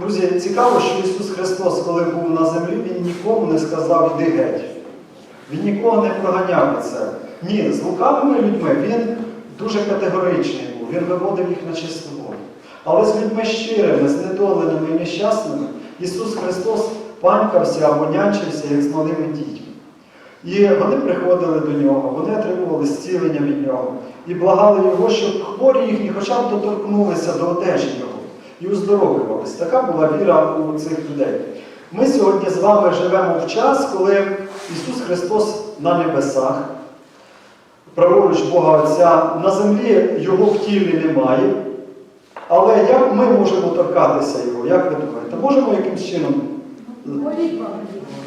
Друзі, цікаво, що Ісус Христос, коли був на землі, Він нікому не сказав іди геть. Він нікого не проганяв від себе. Ні, з лукавими людьми він дуже категоричний був, він виводив їх на чисту воду. Але з людьми щирими, знедоленими і нещасними Ісус Христос панькався або нянчився, як з малими дітьми. І вони приходили до нього, вони отримували зцілення від нього і благали його, щоб хворі їхні хоча б доторкнулися до одежі його і уздоровлювались. Така була віра у цих людей. Ми сьогодні з вами живемо в час, коли Ісус Христос на небесах, праворуч Бога Отця, на землі Його в тілі немає. Але як ми можемо торкатися Його? Як ви думаєте? Можемо якимсь чином? Молитва.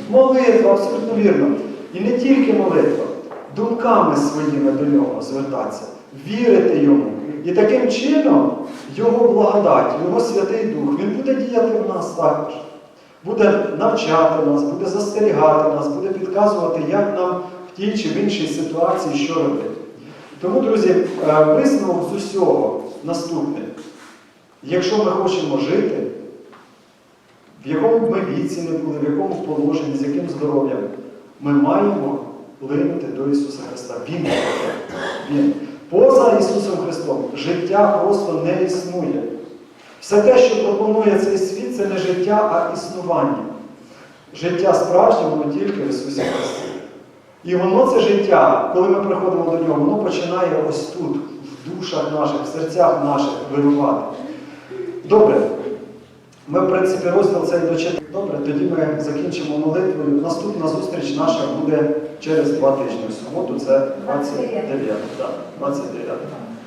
Молитва, абсолютно вірно. І не тільки молитва, думками своїми до нього звертатися, вірити йому. І таким чином Його благодать, Його Святий Дух, Він буде діяти в нас також. Буде навчати нас, буде застерігати нас, буде підказувати, як нам в тій чи в іншій ситуації що робити. Тому, друзі, е, висновок з усього наступний. Якщо ми хочемо жити, в якому б ми віці не були, в якому положенні, з яким здоров'ям, ми маємо линути до Ісуса Христа. Він. Він. Ісусом Христом життя просто не існує. Все те, що пропонує цей світ, це не життя, а існування. Життя справжнє, воно тільки в Ісусі Христі. І воно це життя, коли ми приходимо до нього, воно починає ось тут, в душах наших, в серцях наших вирувати. Добре. Ми, в принципі, розділ цей дочитали. Добре, тоді ми закінчимо молитвою. Наступна зустріч наша буде через два тижні. В суботу це 29. 29.